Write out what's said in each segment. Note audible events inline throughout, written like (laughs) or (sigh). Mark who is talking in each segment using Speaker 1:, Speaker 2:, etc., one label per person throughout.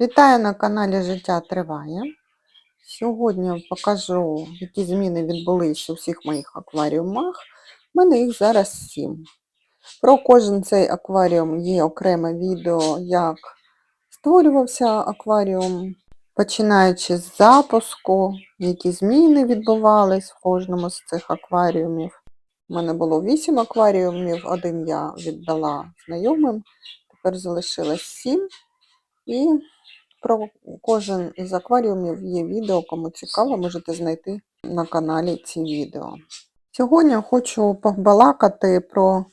Speaker 1: Вітаю на каналі Життя Триває. Сьогодні покажу, які зміни відбулися у всіх моїх акваріумах. У мене їх зараз сім. Про кожен цей акваріум є окреме відео, як створювався акваріум, починаючи з запуску, які зміни відбувались в кожному з цих акваріумів. У мене було 8 акваріумів, один я віддала знайомим, тепер залишилось 7. І про кожен із акваріумів є відео, кому цікаво, можете знайти на каналі ці відео. Сьогодні хочу побалакати про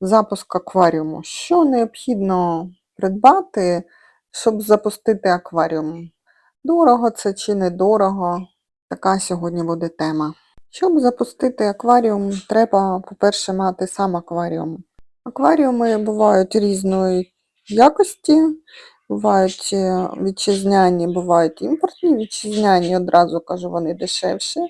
Speaker 1: запуск акваріуму. Що необхідно придбати, щоб запустити акваріум? Дорого це чи недорого? Така сьогодні буде тема. Щоб запустити акваріум, треба, по-перше, мати сам акваріум. Акваріуми бувають різної якості, бувають е, вітчизняні, бувають імпортні, вітчизняні, одразу кажу, вони дешевші.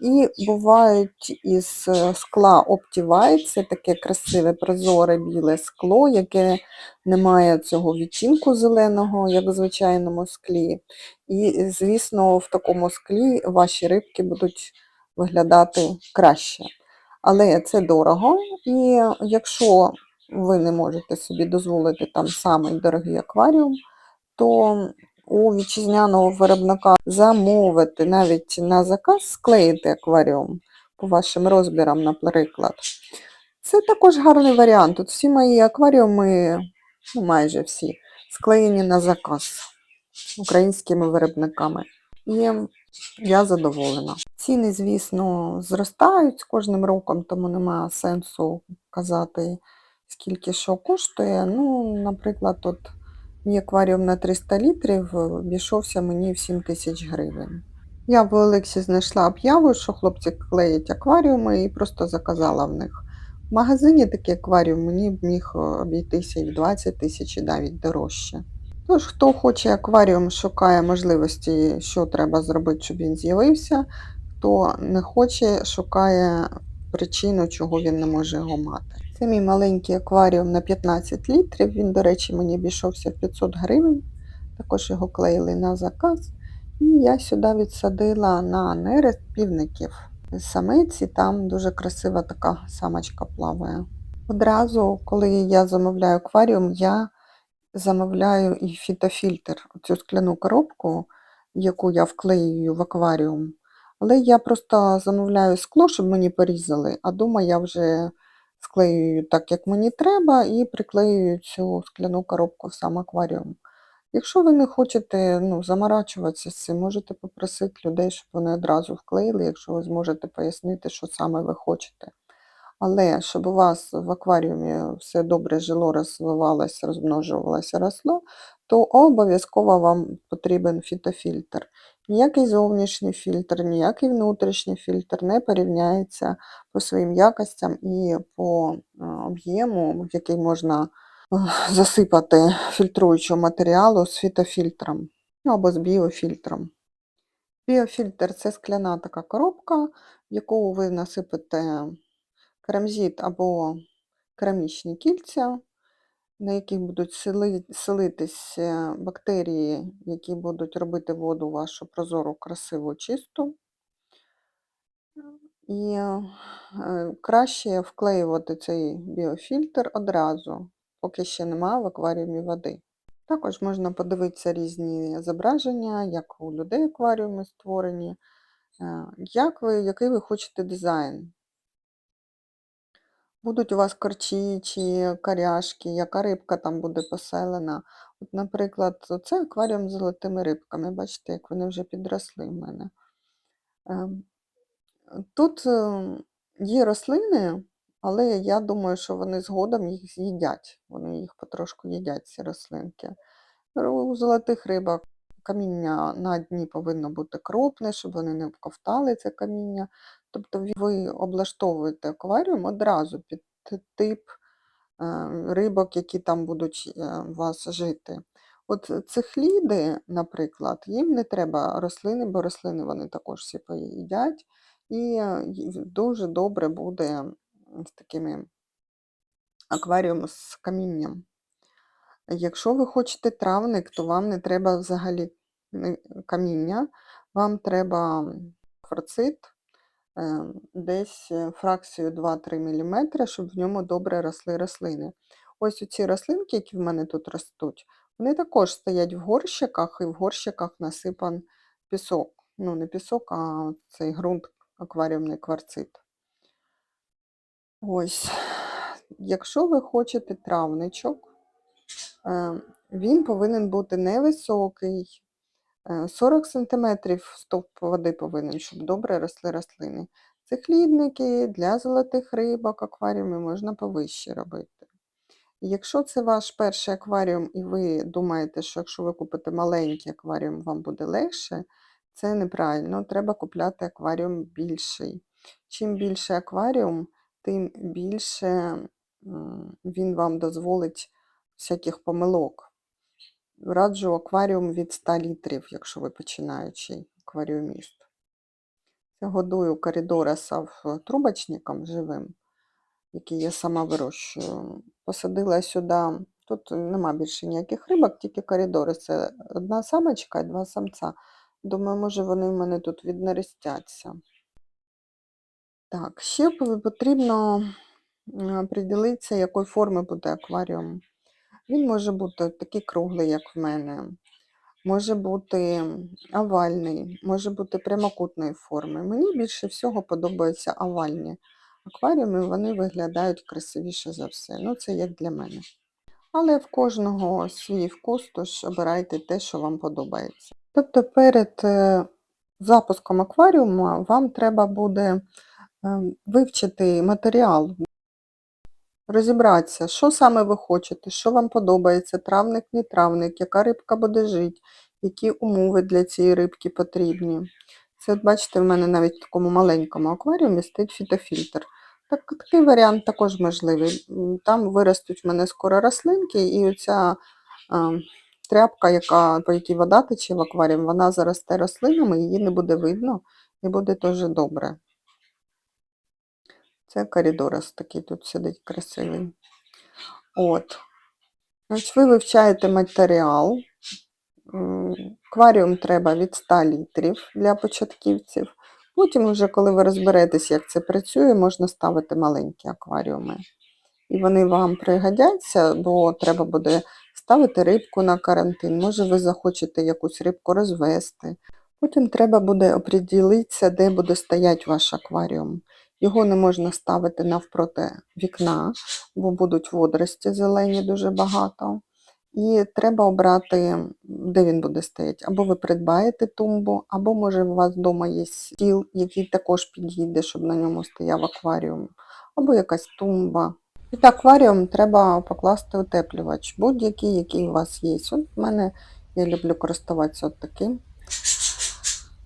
Speaker 1: І бувають із е, скла Optivite, це таке красиве, прозоре біле скло, яке не має цього відтінку зеленого, як в звичайному склі. І, звісно, в такому склі ваші рибки будуть виглядати краще. Але це дорого, і якщо ви не можете собі дозволити там самий дорогий акваріум, то у вітчизняного виробника замовити навіть на заказ склеїти акваріум по вашим розмірам, наприклад. Це також гарний варіант. Тут всі мої акваріуми, ну майже всі, склеєні на заказ українськими виробниками. І я задоволена. Ціни, звісно, зростають з кожним роком, тому немає сенсу казати, скільки що коштує. Ну, наприклад, от мій акваріум на 300 літрів обійшовся мені в 7 тисяч гривень. Я в Олексі знайшла об'яву, що хлопці клеять акваріуми і просто заказала в них. В магазині такий акваріум мені б міг обійтися і в 20 тисяч і навіть дорожче. Тож, хто хоче акваріум, шукає можливості, що треба зробити, щоб він з'явився, хто не хоче, шукає причину, чого він не може його мати. Це мій маленький акваріум на 15 літрів. Він, до речі, мені обійшовся в 500 гривень. Також його клеїли на заказ. І я сюди відсадила на нерест півників. Самиці там дуже красива така самочка плаває. Одразу, коли я замовляю акваріум, я замовляю і фітофільтр, цю скляну коробку, яку я вклеюю в акваріум. Але я просто замовляю скло, щоб мені порізали, а дома я вже склеюю так, як мені треба, і приклеюю цю скляну коробку в сам акваріум. Якщо ви не хочете ну, заморачуватися з цим, можете попросити людей, щоб вони одразу вклеїли, якщо ви зможете пояснити, що саме ви хочете. Але щоб у вас в акваріумі все добре жило, розвивалося, розмножувалося, росло, то обов'язково вам потрібен фітофільтр. Ніякий зовнішній фільтр, ніякий внутрішній фільтр не порівняється по своїм якостям і по е, об'єму, в який можна е, засипати фільтруючого матеріалу з фітофільтром або з біофільтром. Біофільтр це скляна така коробка, в яку ви насипите керамзит або керамічні кільця, на яких будуть селитись бактерії, які будуть робити воду вашу прозору, красиву, чисту. І е, краще вклеювати цей біофільтр одразу, поки ще немає в акваріумі води. Також можна подивитися різні зображення, як у людей акваріуми створені, е, як ви, який ви хочете дизайн. Будуть у вас корчі чи коряшки, яка рибка там буде поселена. От, Наприклад, це акваріум з золотими рибками. Бачите, як вони вже підросли в мене. Ем, тут ем, є рослини, але я думаю, що вони згодом їх з'їдять. Вони їх потрошку їдять, ці рослинки. У золотих рибок каміння на дні повинно бути крупне, щоб вони не вковтали це каміння. Тобто ви облаштовуєте акваріум одразу під тип е, рибок, які там будуть е, у вас жити. От цихліди, наприклад, їм не треба рослини, бо рослини вони також всі поїдять, і дуже добре буде з такими акваріум з камінням. Якщо ви хочете травник, то вам не треба взагалі каміння, вам треба кварцит е, десь е, фракцію 2-3 мм, щоб в ньому добре росли рослини. Ось оці рослинки, які в мене тут ростуть, вони також стоять в горщиках, і в горщиках насипан пісок. Ну, не пісок, а цей ґрунт, акваріумний кварцит. Ось, якщо ви хочете травничок, він повинен бути невисокий, е, 40 см стовп води повинен, щоб добре росли рослини. Цихлідники для золотих рибок, акваріуми можна повище робити. Якщо це ваш перший акваріум, і ви думаєте, що якщо ви купите маленький акваріум, вам буде легше, це неправильно. Треба купляти акваріум більший. Чим більший акваріум, тим більше він вам дозволить всяких помилок. Раджу акваріум від 100 літрів, якщо ви починаючий акваріуміст. Я годую коридорасів трубочником живим, який я сама вирощую. Посадила сюди, тут нема більше ніяких рибок, тільки коридори. Це одна самочка і два самця. Думаю, може вони в мене тут віднерестяться. Так, ще потрібно приділитися, якої форми буде акваріум. Він може бути такий круглий, як в мене, може бути овальний, може бути прямокутної форми. Мені більше всього подобаються овальні акваріуми, вони виглядають красивіше за все. Ну, це як для мене. Але в кожного свій вкус, тож обирайте те, що вам подобається. Тобто перед е, запуском акваріуму вам треба буде е, вивчити матеріал, розібратися, що саме ви хочете, що вам подобається, травник, не травник, яка рибка буде жити, які умови для цієї рибки потрібні. Це, от бачите, в мене навіть в такому маленькому акваріумі стоїть фітофільтр. Так, такий варіант також можливий. Там виростуть в мене скоро рослинки, і оця а, тряпка, яка, по якій вода тече в акваріум, вона заросте рослинами, її не буде видно, і буде теж добре. Це коридорас такий тут сидить красивий. От. Значить, ви вивчаєте матеріал. Акваріум треба від 100 літрів для початківців. Потім, вже, коли ви розберетесь, як це працює, можна ставити маленькі акваріуми. І вони вам пригодяться, бо треба буде ставити рибку на карантин. Може, ви захочете якусь рибку розвести. Потім треба буде оприділитися, де буде стояти ваш акваріум. Його не можна ставити навпроти вікна, бо будуть водорості зелені дуже багато. І треба обрати, де він буде стояти. Або ви придбаєте тумбу, або, може, у вас вдома є стіл, який також підійде, щоб на ньому стояв акваріум, або якась тумба. Під акваріум треба покласти утеплювач, будь-який, який у вас є. От в мене я люблю користуватися от таким.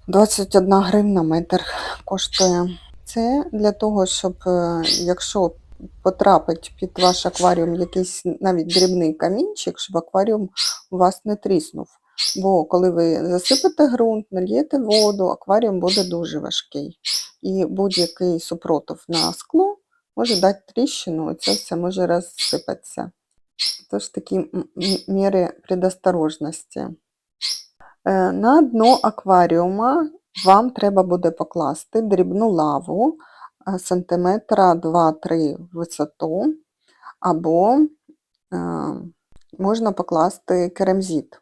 Speaker 1: 21 гривна метр коштує. Це для того, щоб е, якщо потрапить під ваш акваріум якийсь навіть дрібний камінчик, щоб акваріум у вас не тріснув. Бо коли ви засипете ґрунт, нальєте воду, акваріум буде дуже важкий. І будь-який супротив на скло може дати тріщину, і це все може розсипатися. Тож такі міри предосторожності. Е, На дно акваріума вам треба буде покласти дрібну лаву е, сантиметра 2-3 в висоту, або е, можна покласти керамзит.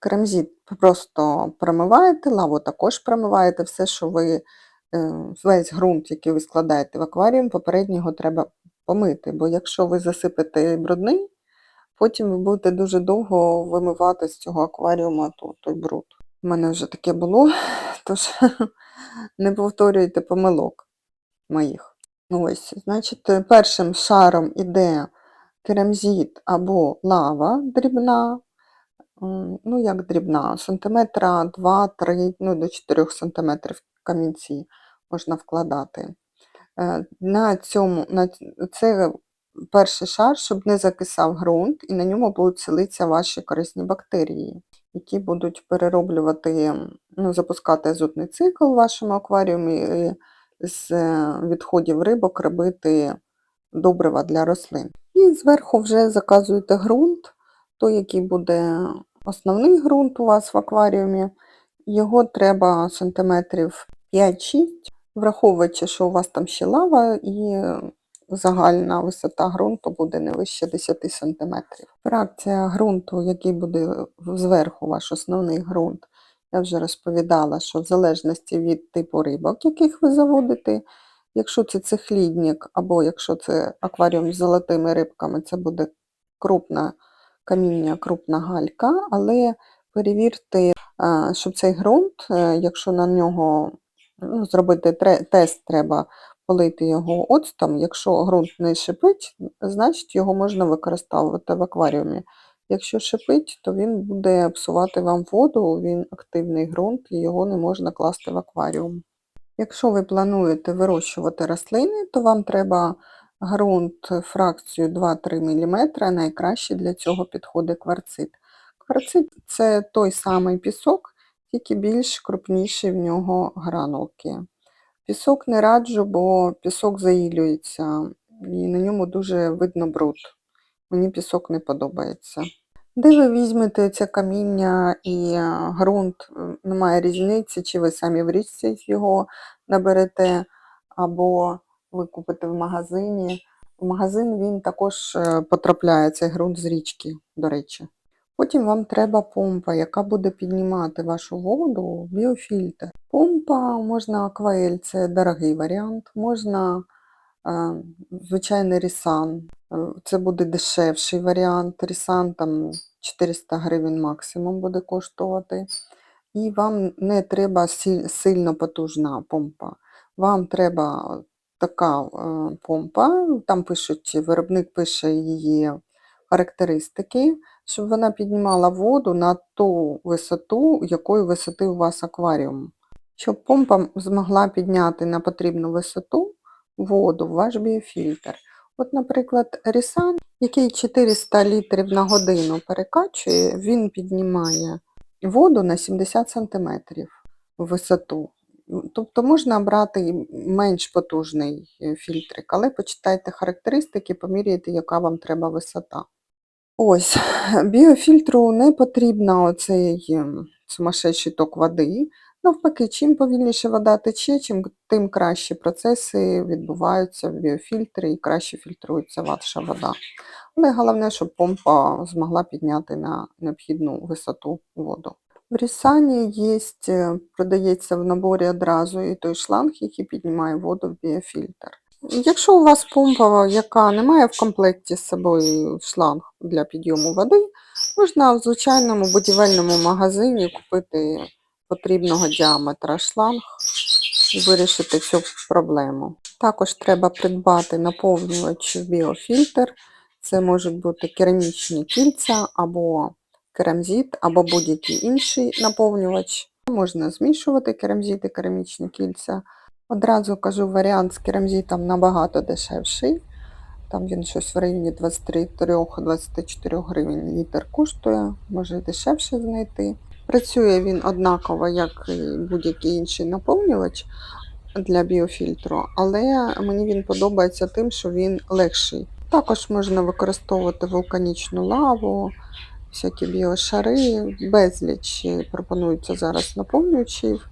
Speaker 1: Керамзит просто промиваєте, лаву також промиваєте, все, що ви, е, весь ґрунт, який ви складаєте в акваріум, попередньо його треба помити, бо якщо ви засипете брудний, Потім ви будете дуже довго вимивати з цього акваріуму то- той бруд. У мене вже таке було, тож (laughs) не повторюйте помилок моїх. Ну, Ось, значить, е, першим шаром іде керамзит або лава дрібна, ну як дрібна, сантиметра 2-3, ну до 4 сантиметрів камінці можна вкладати. Е, На цьому, на це перший шар, щоб не закисав ґрунт, і на ньому будуть селитися ваші корисні бактерії, які будуть перероблювати, ну, запускати азотний цикл в вашому акваріумі і з е, відходів рибок робити добрива для рослин. І зверху вже заказуєте ґрунт, той, який буде основний ґрунт у вас в акваріумі, його треба сантиметрів 5-6, враховуючи, що у вас там ще лава і загальна висота ґрунту буде не вище 10 см. Фракція ґрунту, який буде зверху ваш основний ґрунт, я вже розповідала, що в залежності від типу рибок, яких ви заводите, якщо це цихлідник або якщо це акваріум з золотими рибками, це буде крупна каміння, крупна галька, але перевірте, щоб цей ґрунт, е, якщо на нього ну, зробити тест, треба полити його оцтом. Якщо ґрунт не шипить, значить його можна використовувати в акваріумі. Якщо шипить, то він буде псувати вам воду, він активний ґрунт і його не можна класти в акваріум. Якщо ви плануєте вирощувати рослини, то вам треба ґрунт фракцію 2-3 мм, найкраще для цього підходить кварцит. Кварцит це той самий пісок, тільки більш крупніші в нього гранулки. Пісок не раджу, бо пісок заїлюється і на ньому дуже видно бруд. Мені пісок не подобається. Де ви візьмете це каміння і е, ґрунт, немає різниці, чи ви самі в річці його наберете, або ви купите в магазині. В магазин він також е, потрапляє, цей ґрунт з річки, до речі. Потім вам треба помпа, яка буде піднімати вашу воду в біофільтр. Помпа можна акваель, це дорогий варіант, можна е, звичайний рісан. Е, Це буде дешевший варіант. Рісан там 400 гривень максимум буде коштувати. І вам не треба сильно потужна помпа. Вам треба така е, помпа, там пишуть, виробник пише її характеристики, щоб вона піднімала воду на ту висоту, якої висоти у вас акваріум. Щоб помпа змогла підняти на потрібну висоту воду в ваш біофільтр. От, наприклад, Рісан, який 400 літрів на годину перекачує, він піднімає воду на 70 см в висоту. Тобто можна брати менш потужний е, фільтрик, але почитайте характеристики, поміряйте, яка вам треба висота. Ось, біофільтру не потрібно оцей ем, сумасшедший ток води. Навпаки, чим повільніше вода тече, чим тим кращі процеси відбуваються в біофільтрі і краще фільтрується ваша вода. Але головне, щоб помпа змогла підняти на необхідну висоту воду. В Рісані є, продається в наборі одразу і той шланг, який піднімає воду в біофільтр. Якщо у вас помпа, яка не має в комплекті з собою шланг для підйому води, можна в звичайному будівельному магазині купити потрібного діаметра шланг і вирішити цю проблему. Також треба придбати наповнювач біофільтр. Це можуть бути керамічні кільця або керамзит, або будь-який інший наповнювач. Можна змішувати керамзит і керамічні кільця. Одразу кажу, варіант з керамзитом набагато дешевший. Там він щось в районі 23-24 гривень літр коштує, може дешевше знайти. Працює він однаково, як і будь-який інший наповнювач для біофільтру, але мені він подобається тим, що він легший. Також можна використовувати вулканічну лаву, всякі біошари, безліч пропонується зараз наповнювачів.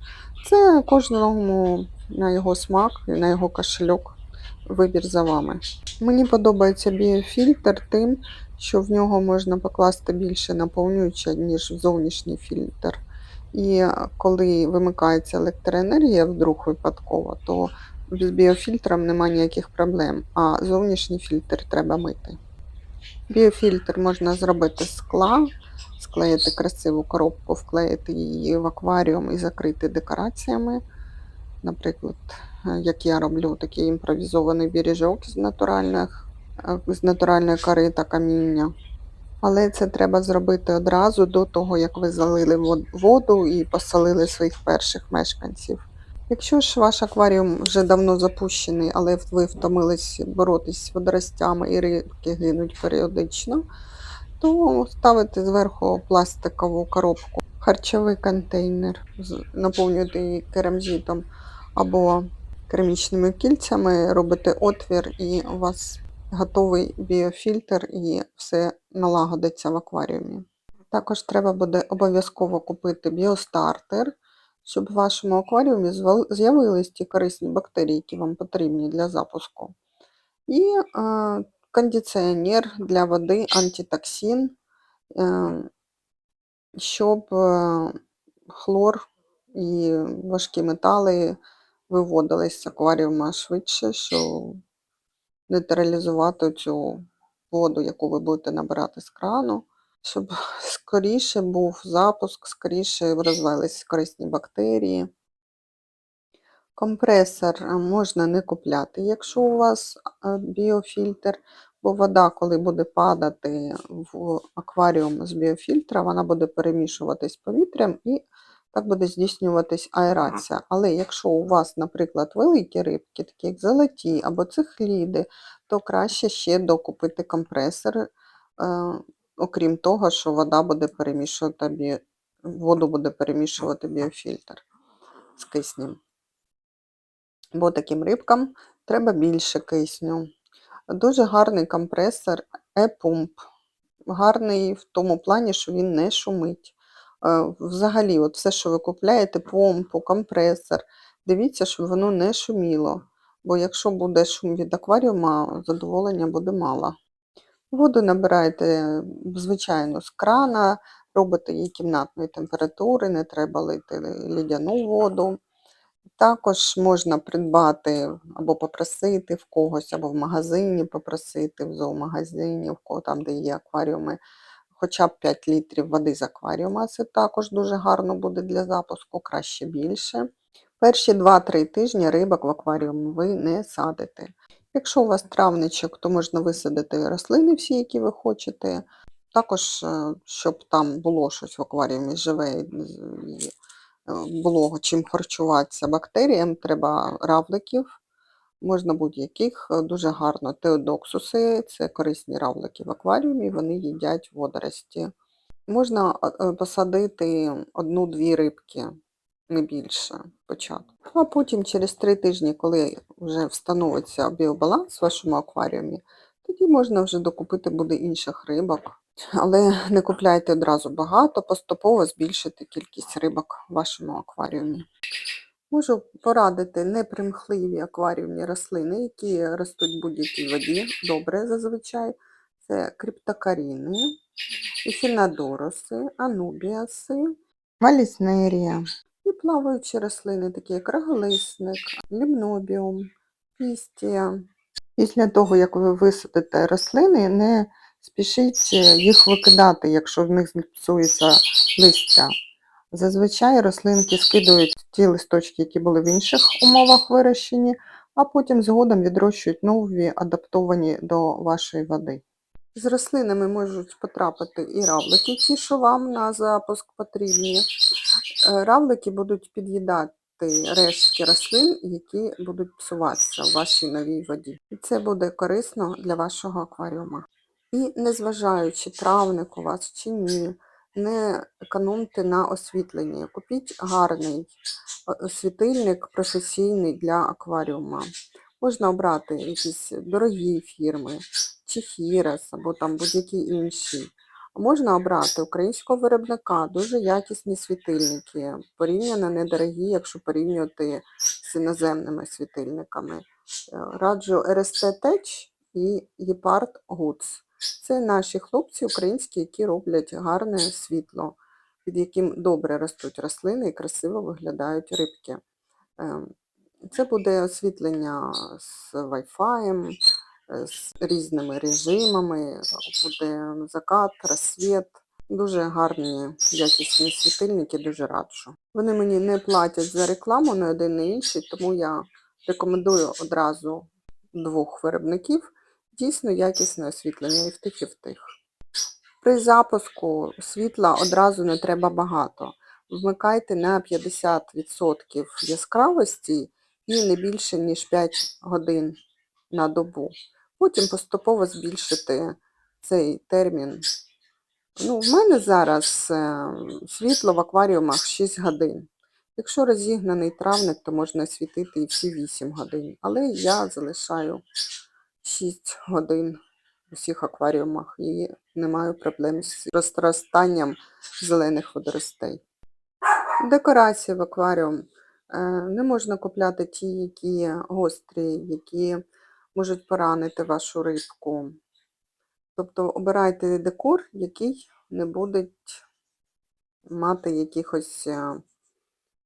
Speaker 1: Це кожному на його смак і на його кошельок. Вибір за вами. Мені подобається біофільтр тим, що в нього можна покласти більше наповнююча, ніж в зовнішній фільтр. І е, коли вимикається електроенергія вдруг випадково, то з біофільтром немає ніяких проблем, а зовнішній фільтр треба мити. Біофільтр можна зробити з скла, склеїти красиву коробку, вклеїти її в акваріум і закрити декораціями. Наприклад, е, як я роблю такий імпровізований біріжок з натуральних, е, з натуральної кори та каміння. Але це треба зробити одразу до того, як ви залили воду і поселили своїх перших мешканців. Якщо ж ваш акваріум вже давно запущений, але ви втомились боротись з водоростями і рибки гинуть періодично, то ставите зверху пластикову коробку, харчовий контейнер, наповнюєте її керамзитом або керамічними кільцями, робите отвір і у вас готовий біофільтр і все налагодиться в акваріумі. Також треба буде обов'язково купити біостартер, щоб в вашому акваріумі з'явились ті корисні бактерії, які вам потрібні для запуску. І е, кондиціонер для води, антитоксин, е, щоб е, хлор і важкі метали виводились з акваріума швидше, щоб нейтралізувати цю воду, яку ви будете набирати з крану, щоб (laughs) скоріше був запуск, скоріше розвились корисні бактерії. Компресор можна не купляти, якщо у вас біофільтр, бо вода, коли буде падати в акваріум з біофільтра, вона буде перемішуватись повітрям і так буде здійснюватись аерація. Але якщо у вас, наприклад, великі рибки, такі як золоті або цихліди, то краще ще докупити компресор, е, окрім того, що вода буде перемішувати бі... воду буде перемішувати біофільтр з киснем. Бо таким рибкам треба більше кисню. Дуже гарний компресор E-Pump. Гарний в тому плані, що він не шумить. Е, Взагалі, от все, що ви купляєте, помпу, компресор, дивіться, щоб воно не шуміло. Бо якщо буде шум від акваріума, задоволення буде мало. Воду набираєте, звичайно, з крана, робите її кімнатної температури, не треба лити лідяну воду. Також можна придбати або попросити в когось, або в магазині попросити, в зоомагазині, в кого там, де є акваріуми, хоча б 5 літрів води з акваріума. Це також дуже гарно буде для запуску, краще більше. Перші 2-3 тижні рибок в акваріумі ви не садите. Якщо у вас травничок, то можна висадити рослини всі, які ви хочете. Також, е, щоб там було щось в акваріумі живе і е, було чим харчуватися бактеріям, треба равликів, можна будь-яких, е, дуже гарно. Теодоксуси це корисні равлики в акваріумі, вони їдять водорості. Можна е, е, посадити одну-дві рибки, не більше спочатку. А потім через три тижні, коли вже встановиться біобаланс в вашому акваріумі, тоді можна вже докупити буде інших рибок. Але не купляйте одразу багато, поступово збільшити кількість рибок в вашому акваріумі. Можу порадити непримхливі акваріумні рослини, які ростуть в будь-якій воді, добре зазвичай. Це криптокаріни, ефінодороси, анубіаси, валіснерія. І плаваючі рослини, такі як роголисник, лімнобіум, пістія. Після того, як ви висадите рослини, не спішіть їх викидати, якщо в них зіпсується листя. Зазвичай рослинки скидують ті листочки, які були в інших умовах вирощені, а потім згодом відрощують нові, адаптовані до вашої води. З рослинами можуть потрапити і равлики, ті, що вам на запуск потрібні. Е, Равлики будуть під'їдати рештки рослин, які будуть псуватися в вашій новій воді. І це буде корисно для вашого акваріума. І незважаючи, травник у вас чи ні, не економте на освітленні. Купіть гарний світильник професійний для акваріума. Можна обрати якісь дорогі фірми, чи Хірес, або там будь-які інші. Можна обрати українського виробника, дуже якісні світильники, порівняно недорогі, якщо порівнювати з іноземними світильниками. Е, Раджу RST Tech і Gepard Goods. Це наші хлопці українські, які роблять гарне світло, під яким добре ростуть рослини і красиво виглядають рибки. Ем, Це буде освітлення з Wi-Fi, е, з різними режимами, буде закат, розсвіт. Дуже гарні якісні світильники, дуже раджу. Вони мені не платять за рекламу не один, не інший, тому я рекомендую одразу двох виробників. Дійсно якісне освітлення і в тих, і в тих. При запуску світла одразу не треба багато. Вмикайте на 50% яскравості і не більше, ніж 5 годин на добу. Потім поступово збільшити цей термін. Ну, в мене зараз е, світло в акваріумах 6 годин. Якщо розігнаний травник, то можна світити і всі 8 годин. Але я залишаю 6 годин у всіх акваріумах і не маю проблем з розростанням зелених водоростей. Декорації в акваріум. Е, Не можна купляти ті, які гострі, які можуть поранити вашу рибку. Тобто обирайте декор, який не буде мати якихось е,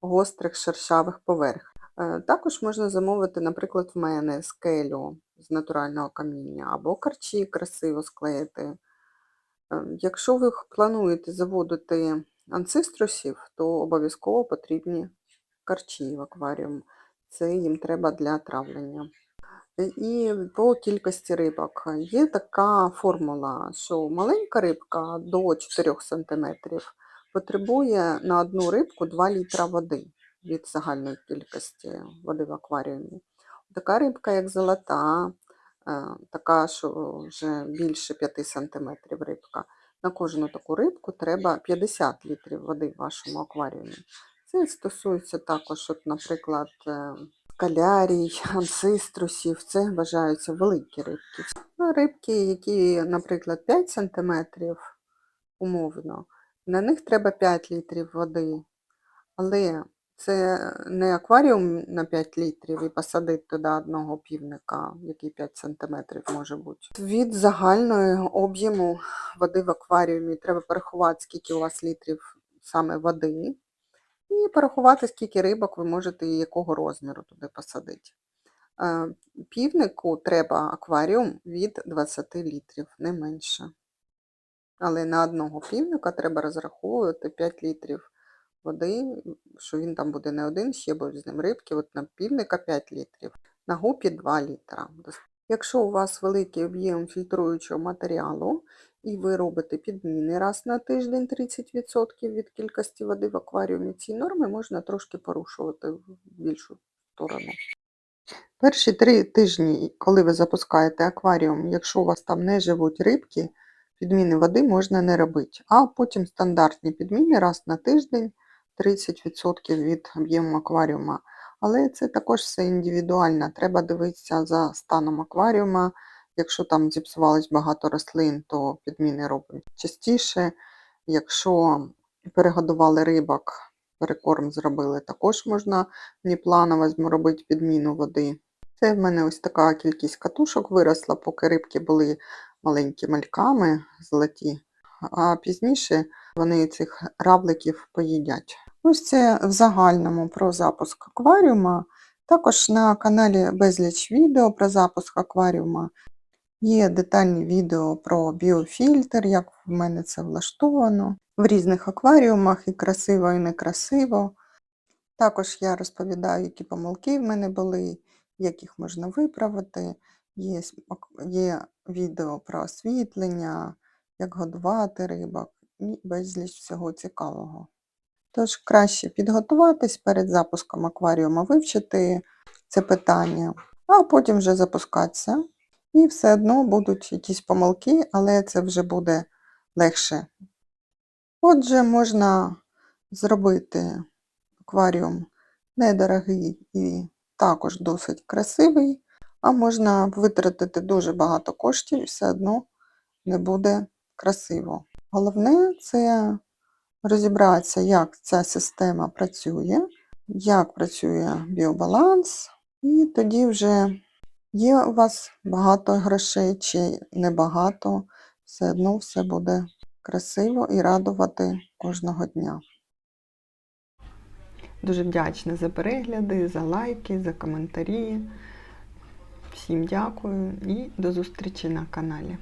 Speaker 1: гострих шершавих поверх. Е, Також можна замовити, наприклад, в мене скелю з натурального каміння або карчі красиво склеїти. Е, Якщо ви плануєте заводити анциструсів, то обов'язково потрібні карчі в акваріум. Це їм треба для травлення. Е, І по кількості рибок. Є така формула, що маленька рибка до 4 см потребує на одну рибку 2 літра води від загальної кількості води в акваріумі. Така рибка, як золота, е, така, що вже більше 5 см рибка. На кожну таку рибку треба 50 літрів води в вашому акваріумі. Це стосується також, от, наприклад, е, калярій, анциструсів, це вважаються великі рибки. Ну, рибки, які, наприклад, 5 см умовно, на них треба 5 літрів води. Але це не акваріум на 5 літрів і посадити туди одного півника, який 5 см може бути. Від загального об'єму води в акваріумі треба порахувати, скільки у вас літрів саме води, і порахувати, скільки рибок ви можете і якого розміру туди посадити. Е, Півнику треба акваріум від 20 літрів, не менше. Але на одного півника треба розраховувати 5 літрів води, що він там буде не один, ще будуть з ним рибки. От на півника 5 літрів, на гупі 2 літра. Якщо у вас великий об'єм фільтруючого матеріалу, і ви робите підміни раз на тиждень 30% від кількості води в акваріумі, ці норми можна трошки порушувати в більшу сторону. Перші три тижні, коли ви запускаєте акваріум, якщо у вас там не живуть рибки, підміни води можна не робити. А потім стандартні підміни раз на тиждень 30% від об'єму акваріума. Але це також все індивідуально. Треба дивитися за станом акваріума. Якщо там зіпсувалось багато рослин, то підміни робимо частіше. Якщо перегодували рибок, перекорм зробили, також можна непланово робити підміну води. Це в мене ось така кількість катушок виросла, поки рибки були маленькі мальками золоті, а пізніше вони цих равликів поїдять. Ось це в загальному про запуск акваріума. Також на каналі безліч відео про запуск акваріума. Є детальні відео про біофільтр, як в мене це влаштовано. В різних акваріумах і красиво, і некрасиво. Також я розповідаю, які помилки в мене були, як їх можна виправити. Є, є відео про освітлення, як годувати рибок і безліч всього цікавого. Тож краще підготуватись перед запуском акваріуму, вивчити це питання, а потім вже запускатися. І все одно будуть якісь помилки, але це вже буде легше. Отже, можна зробити акваріум недорогий і також досить красивий, а можна витратити дуже багато коштів і все одно не буде красиво. Головне це розібратися, як ця система працює, як працює біобаланс, і тоді вже є у вас багато грошей чи небагато, все одно все буде красиво і радувати кожного дня. Дуже вдячна за перегляди, за лайки, за коментарі. Всім дякую і до зустрічі на каналі.